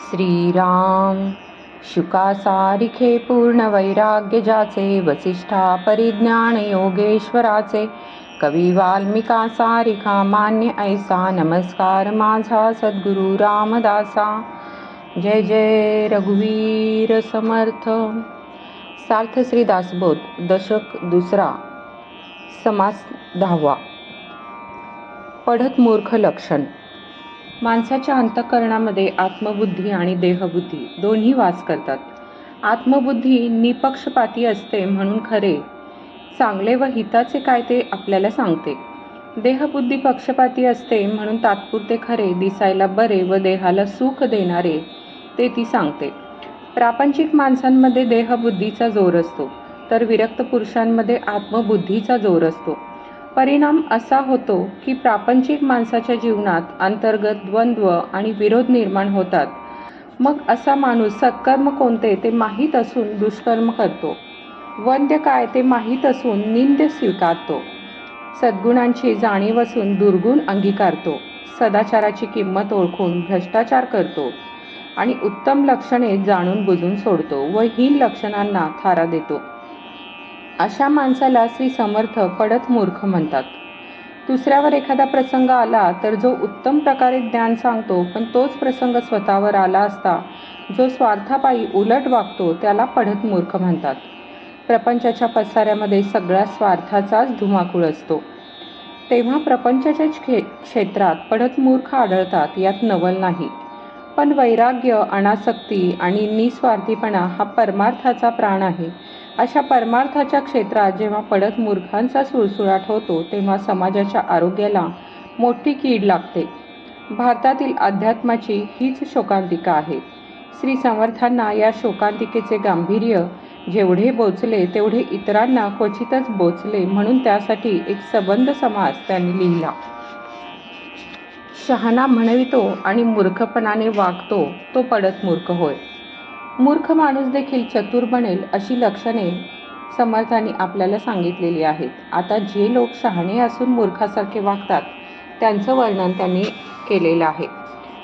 श्रीराम। शुकासारिखे पूर्ण वैराग्य जाचे वसिष्ठा परिज्ञान योगेश्वराचे कवी वाल्मिका सारिखा मान्य ऐसा नमस्कार माझा सद्गुरु रामदासा। जय जय रघुवीर समर्थ। सार्थ दासबोध दशक दुसरा समास दहावा। पढत मूर्ख लक्षण। माणसाच्या अंतःकरणामध्ये आत्मबुद्धी आणि देहबुद्धी दोन्ही वास करतात. आत्मबुद्धी निपक्षपाती असते म्हणून खरे. चांगले व हिताचे काय ते आपल्याला सांगते. देहबुद्धी पक्षपाती असते म्हणून तात्पुरते खरे दिसायला बरे व देहाला सुख देणारे ते ती सांगते. प्रापंचिक माणसांमध्ये देहबुद्धीचा जोर असतो तर विरक्त पुरुषांमध्ये आत्मबुद्धीचा जोर असतो. परिणाम असा होतो की प्रापंचिक माणसाच्या जीवनात अंतर्गत द्वंद्व आणि विरोध निर्माण होतात. मग असा माणूस सत्कर्म कोणते ते माहीत असून दुष्कर्म करतो. वंद्य काय ते माहीत असून निंद स्वीकारतो. सद्गुणांची जाणीव असून दुर्गुण अंगीकारतो. सदाचाराची किंमत ओळखून भ्रष्टाचार करतो आणि उत्तम लक्षणे जाणून बुजून सोडतो व हीन लक्षणांना थारा देतो. अशा माणसाला श्री समर्थ पडत मूर्ख म्हणतात. दुसऱ्यावर एखादा प्रसंग आला तर जो उत्तम प्रकारे ज्ञान सांगतो पण तोच प्रसंग स्वतःवर आला असता जो स्वार्थापायी उलट वागतो त्याला पढत मूर्ख म्हणतात. प्रपंचाच्या पसाऱ्यामध्ये सगळ्या स्वार्थाचाच धुमाकूळ असतो. तेव्हा प्रपंचाच्या क्षेत्रात पढत मूर्ख आढळतात यात नवल नाही. पण वैराग्य अनासक्ती आणि निस्वार्थीपणा हा परमार्थाचा प्राण आहे अशा परमार्थाच्या क्षेत्रात जेव्हा पडत मूर्खांचा सुळसुळाट होतो तेव्हा समाजाच्या आरोग्याला मोठी कीड लागते. भारतातील अध्यात्माची हीच शोकांतिका आहे. श्री समर्थांना या शोकांतिकेचे गांभीर्य जेवढे बोचले तेवढे इतरांना क्वचितच बोचले म्हणून त्यासाठी एक सबंध समाज त्यांनी लिहिला. शहाणा म्हणवितो आणि मूर्खपणाने वागतो तो पडत मूर्ख होय. मूर्ख माणूस देखील चतुर बनेल अशी लक्षणे समर्थांनी आपल्याला सांगितलेली आहेत. आता जे लोक शहाणे असून मूर्खासारखे वागतात त्यांचं वर्णन त्यांनी केलेलं आहे.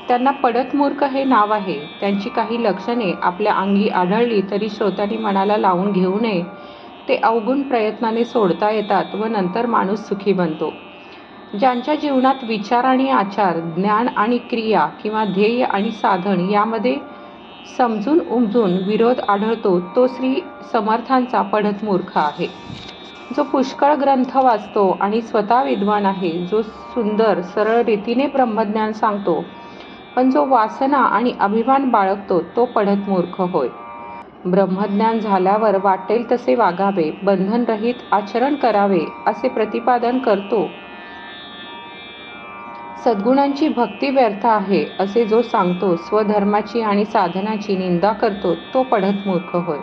त्यांना पडत मूर्ख हे नाव आहे. त्यांची काही लक्षणे आपल्या अंगी आढळली तरी श्रोत्यांनी मनाला लावून घेऊ नये. ते अवगुण प्रयत्नाने सोडता येतात व नंतर माणूस सुखी बनतो. ज्यांच्या जीवनात विचार आणि आचार ज्ञान आणि क्रिया किंवा ध्येय आणि साधन यामध्ये समजून उमजून विरोध आढळतो तो श्री समर्थांचा पढत मूर्ख आहे. जो पुष्कळ ग्रंथ वाचतो आणि स्वतः विद्वान आहे जो सुंदर सरळ रीतीने ब्रह्मज्ञान सांगतो पण जो वासना आणि अभिमान बाळगतो तो पढत मूर्ख होय. ब्रह्मज्ञान झाल्यावर वाटेल तसे वागावे बंधनरहित आचरण करावे असे प्रतिपादन करतो. सद्गुणांची भक्ती व्यर्थ आहे असे जो सांगतो स्वधर्माची आणि साधनाची निंदा करतो तो पढत मूर्ख होय.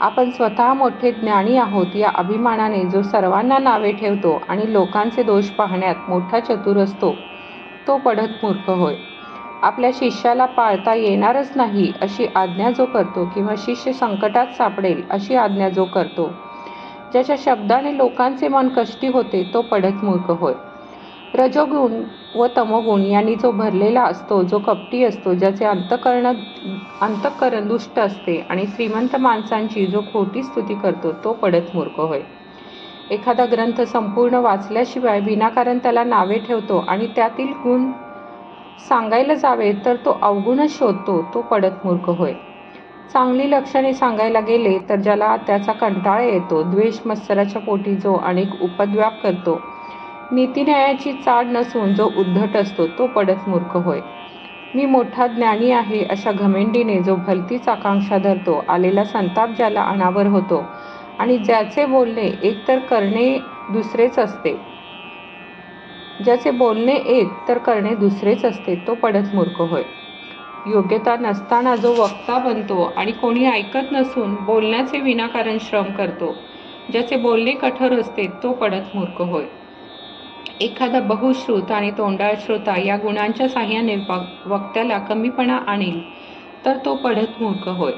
आपण स्वतः मोठे ज्ञानी आहोत या अभिमानाने जो सर्वांना नावे ठेवतो आणि लोकांचे दोष पाहण्यात मोठा चतुर असतो तो पढत मूर्ख होय. आपल्या शिष्याला पाळता येणारच नाही अशी आज्ञा जो करतो किंवा शिष्य संकटात सापडेल अशी आज्ञा जो करतो. ज्याच्या शब्दाने लोकांचे मन कष्टी होते तो पढत मूर्ख होय. रजोगुण व तमोगुण यांनी जो भरलेला असतो जो कपटी असतो ज्याचे अंतकरण अंतकरण दुष्ट असते आणि श्रीमंत माणसांची जो खोटी स्तुती करतो तो पडत मूर्ख होय. एखादा ग्रंथ संपूर्ण वाचल्याशिवाय विनाकारण त्याला नावे ठेवतो आणि त्यातील गुण सांगायला जावे तर तो अवगुणच शोधतो तो पडत मूर्ख होय. चांगली लक्षणे सांगायला गेले तर ज्याला त्याचा कंटाळा येतो द्वेष मत्सराच्या पोटी जो अनेक उपद्व्याप करतो नीतिन्यायाची चाड नसून जो उद्धट असतो तो पडत मूर्ख होय. मी मोठा ज्ञानी आहे अशा घमेंडीने जो भलतीच आकांक्षा धरतो आलेला संताप ज्याला अनावर होतो आणि ज्याचे बोलणे एकतर करणे दुसरेच असते. ज्याचे बोलणे एक तर करणे दुसरेच असते तो पडत मूर्ख होय. योग्यता नसताना जो वक्ता बनतो आणि कोणी ऐकत नसून बोलण्याचे विनाकारण श्रम करतो ज्याचे बोलणे कठोर असते तो पडत मूर्ख होय. एखादा बहुश्रुत आणि तोंडाळ श्रोता या गुणांच्या साह्याने वक्त्याला कमीपणा आणील तर तो पढत मूर्ख होय.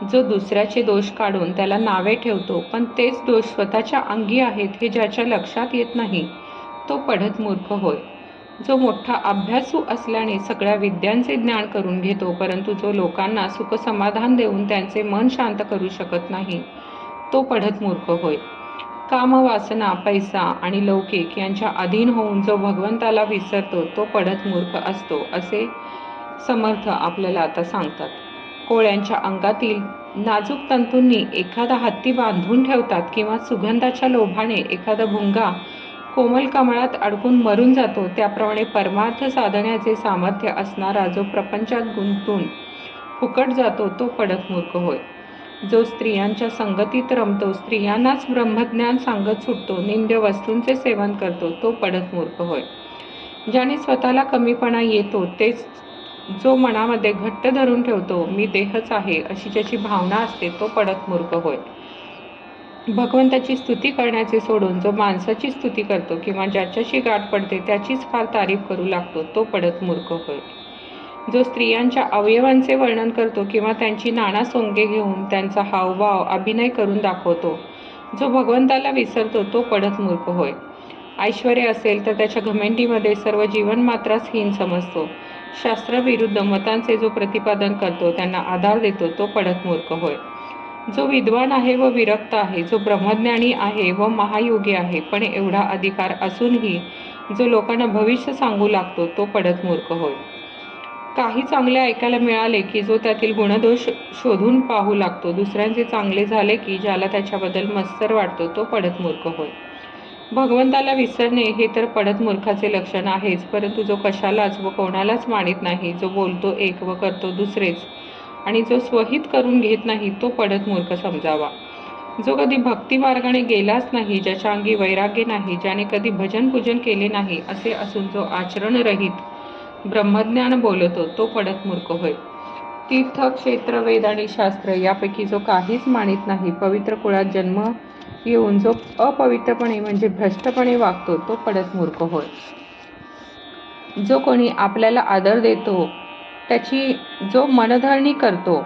जो दुसऱ्याचे दोष काढून त्याला नावे ठेवतो पण तेच दोष स्वतःच्या अंगी आहेत हे ज्याच्या लक्षात येत नाही तो पढत मूर्ख होय. जो मोठा अभ्यासू असल्याने सगळ्या विद्यांचे ज्ञान करून घेतो परंतु जो लोकांना सुखसमाधान देऊन त्यांचे मन शांत करू शकत नाही तो पढत मूर्ख होय. काम वासना पैसा आणि लौकिक यांच्या अधीन होऊन जो भगवंताला विसरतो तो पडत मूर्ख असतो असे समर्थ आपल्याला आता सांगतात. कोळ्यांच्या अंगातील नाजूक तंतूंनी एखादा हत्ती बांधून ठेवतात किंवा सुगंधाच्या लोभाने एखादा भुंगा कोमल कमळात अडकून मरून जातो त्याप्रमाणे परमार्थ साधण्याचे सामर्थ्य असणारा जो प्रपंचात गुंतून फुकट जातो तो पडत मूर्ख होय. जो स्त्रियांच्या संगतीत रमतो स्त्रियांनाच ब्रह्मज्ञान सांगत सुटतो निंद्य वस्तूंचे सेवन करतो तो पडत मूर्ख होय. ज्याने स्वतःला कमीपणा येतो तेच जो मनामध्ये घट्ट धरून ठेवतो मी देहच आहे अशी ज्याची भावना असते तो पडत मूर्ख होय. भगवंताची स्तुती करण्याचे सोडून जो माणसाची स्तुती करतो किंवा ज्याच्याशी गाठ पडते त्याचीच फार तारीफ करू लागतो तो पडत मूर्ख होय. जो स्त्रियांच्या अवयवांचे वर्णन करतो किंवा त्यांची नाना सोंगे घेऊन त्यांचा हावभाव अभिनय करून दाखवतो जो भगवंताला विसरतो तो पडत मूर्ख होय. ऐश्वर असेल तर त्याच्या घमेंडीमध्ये सर्व जीवन मात्रास हीन समजतो. शास्त्राविरुद्ध मतांचे जो प्रतिपादन करतो त्यांना आधार देतो तो पडत मूर्ख होय. जो विद्वान आहे व विरक्त आहे जो ब्रह्मज्ञानी आहे व महायोगी आहे पण एवढा अधिकार असूनही जो लोकांना भविष्य सांगू लागतो तो पडत मूर्ख होय. काही चांगले ऐकायला मिळाले की जो त्यातील गुणदोष शोधून पाहू लागतो. दुसऱ्यांचे चांगले झाले की ज्याला त्याच्याबद्दल मत्सर वाटतो तो पडत मूर्ख होय. भगवंताला विसरणे हे तर पडत मूर्खाचे लक्षण आहेच परंतु जो कशालाच व कोणालाच मानित नाही जो बोलतो एक व करतो दुसरेच आणि जो स्वहित करून घेत नाही तो पडत मूर्ख समजावा. जो कधी भक्ती मार्गाने गेलाच नाही ज्याच्या अंगी वैराग्य नाही ज्याने कधी भजन पूजन केले नाही असे असून जो आचरणरहित ब्रह्मज्ञान बोलतो तो पडत मूर्ख होय. तीर्थ क्षेत्र वेद आणि शास्त्र यापैकी जो काहीच मानित नाही पवित्र कुळात जन्म येऊन जो अपवित्रपणे म्हणजे भ्रष्टपणे वागतो तो पडत मूर्ख होय. जो कोणी आपल्याला आदर देतो त्याची जो मनधरणी करतो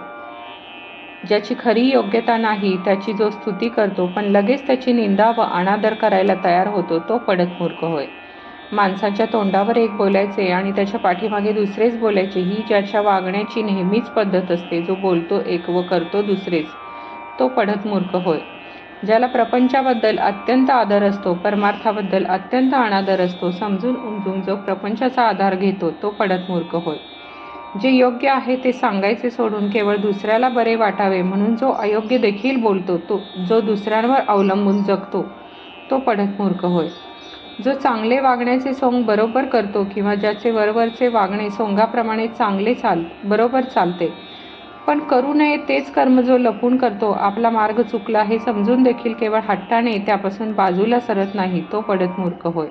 ज्याची खरी योग्यता नाही त्याची जो स्तुती करतो पण लगेच त्याची निंदा व अनादर करायला तयार होतो तो पडत मूर्ख होय. माणसाच्या तोंडावर एक बोलायचे आणि त्याच्या पाठीमागे दुसरेच बोलायचे ही ज्याच्या वागण्याची नेहमीच पद्धत असते जो बोलतो एक व करतो दुसरेच तो पडत मूर्ख होय. ज्याला प्रपंचाबद्दल अत्यंत आदर असतो परमार्थाबद्दल अत्यंत अनादर असतो समजून उमजून जो प्रपंचाचा आधार घेतो तो पडत मूर्ख होय. जे योग्य आहे ते सांगायचे सोडून केवळ दुसऱ्याला बरे वाटावे म्हणून जो अयोग्य देखील बोलतो तो जो दुसऱ्यांवर अवलंबून जगतो तो पडत मूर्ख होय. जो चांगले वागण्याचे सोंग बरोबर करतो किंवा ज्याचे वरवरचे वागणे सोंगाप्रमाणे चांगले चाल बरोबर चालते. पण करू नये तेच कर्म जो लपून करतो आपला मार्ग चुकला हे समजून देखील केवळ हट्टाने त्यापासून बाजूला सरत नाही तो पडत मूर्ख होय.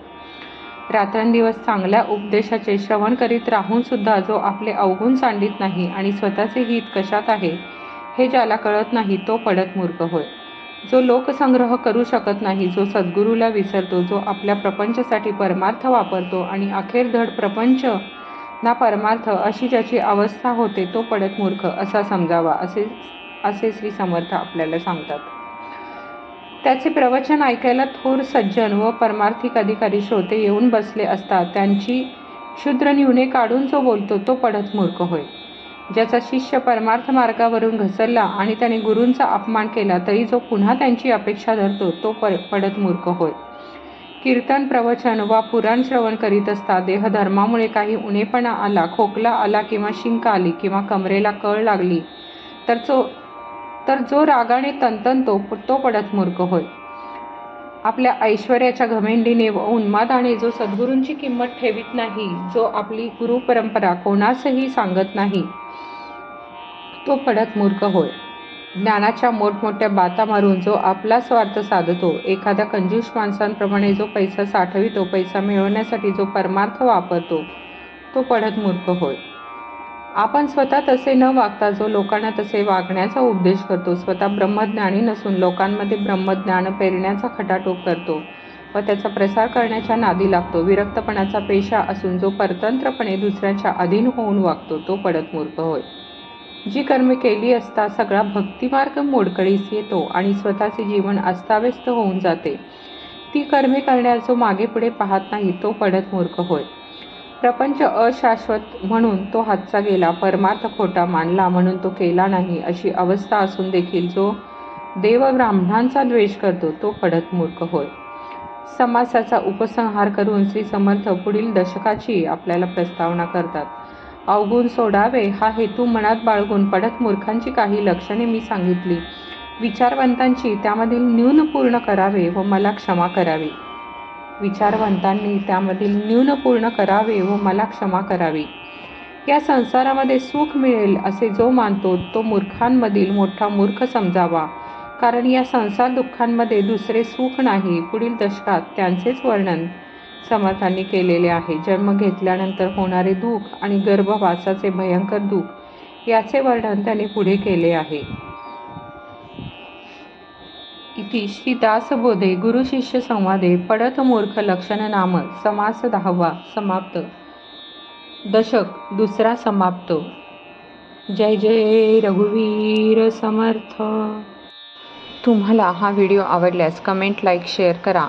रात्रंदिवस चांगल्या उपदेशाचे श्रवण करीत राहून सुद्धा जो आपले अवगुण सांडित नाही आणि स्वतःचे हित कशात आहे हे ज्याला कळत नाही तो पडत मूर्ख होय. जो लोकसंग्रह करू शकत नाही जो सद्गुरूला विसरतो जो आपल्या प्रपंचासाठी परमार्थ वापरतो आणि अखेर धड प्रपंच ना परमार्थ अशी ज्याची अवस्था होते तो पडत मूर्ख असा समजावा असे असे श्री समर्थ आपल्याला सांगतात. त्याचे प्रवचन ऐकायला थोर सज्जन व परमार्थिक अधिकारी श्रोते येऊन बसले असतात त्यांची क्षुद्र न्यूने काढून जो बोलतो तो पडत मूर्ख होय. ज्याचा शिष्य परमार्थ मार्गावरून घसरला आणि त्याने गुरूंचा अपमान केला तरी जो पुन्हा त्यांची अपेक्षा धरतो तो पडत मूर्ख होय. कीर्तन प्रवचन वा पुराण श्रवण करीत असता देहधर्मामुळे काही उणेपणा आला खोकला आला किंवा शिंक आली किंवा कमरेला कळ लागली तर जो तर जो रागाने तंतनतो तो पडत मूर्ख होय. आपल्या ऐश्वर्याच्या घमेंडीने व उन्मादाने जो सद्गुरूंची किंमत ठेवित नाही जो आपली गुरु परंपरा कोणासही सांगत नाही तो पडत मूर्ख होय. ज्ञानाच्या मोठमोठ्या बाता मारून जो आपला स्वार्थ साधतो एखाद्या कंजूस माणसांप्रमाणे जो पैसा साठवितो पैसा मिळवण्यासाठी जो परमार्थ वापरतो तो पढत मूर्ख होय. आपण स्वतः तसे न वागता जो लोकांना तसे वागण्याचा उपदेश करतो स्वतः ब्रह्मज्ञानी नसून लोकांमध्ये ब्रह्मज्ञान पेरण्याचा खटाटोप करतो व त्याचा प्रसार करण्याच्या नादी लागतो. विरक्तपणाचा पेशा असून जो परतंत्रपणे दुसऱ्याच्या अधीन होऊन वागतो तो पडत मूर्ख होय. जी कर्मे केली असता सगळा भक्तिमार्ग मोडकळीस येतो आणि स्वतःचे जीवन अस्ताव्यस्त होऊन जाते. ती कर्मे करण्यास जो मागे पुढे पाहत नाही तो पडत मूर्ख होय. प्रपंच अशाश्वत म्हणून तो हातचा गेला परमार्थ खोटा मानला म्हणून तो केला नाही अशी अवस्था असून देखील जो देव ब्राह्मणांचा द्वेष करतो तो पडत मूर्ख होय. समासाचा उपसंहार करून श्री समर्थ पुढील दशकाची आपल्याला प्रस्तावना करतात. अवगुण सोडावे हा हेतू मनात बाळगून पडत मूर्खांची काही लक्षणे मी सांगितली. विचारवंतांची त्यामधील न्यून पूर्ण करावे व मला क्षमा करावी. विचारवंतांनी त्यामधील न्यून पूर्ण करावे व मला क्षमा करावी. या संसारामध्ये सुख मिळेल असे जो मानतो तो मूर्खांमधील मोठा मूर्ख समजावा. कारण या संसार दुःखांमध्ये दुसरे सुख नाही. पुढील दशकात त्यांचेच वर्णन समर्थांनी केलेले आहे. जन्म घेतल्यानंतर होणारे दुःख आणि गर्भवासाचे भयंकर दुःख याचे वर्णन त्याने पुढे केले आहे. इति श्री दासबोधे गुरुशिष्य संवादे पडत मूर्ख लक्षण नाम समास दहावा समाप्त. दशक दुसरा समाप्त. जय जय रघुवीर समर्थ. तुम्हाला हा व्हिडिओ आवडल्यास कमेंट लाईक शेअर करा.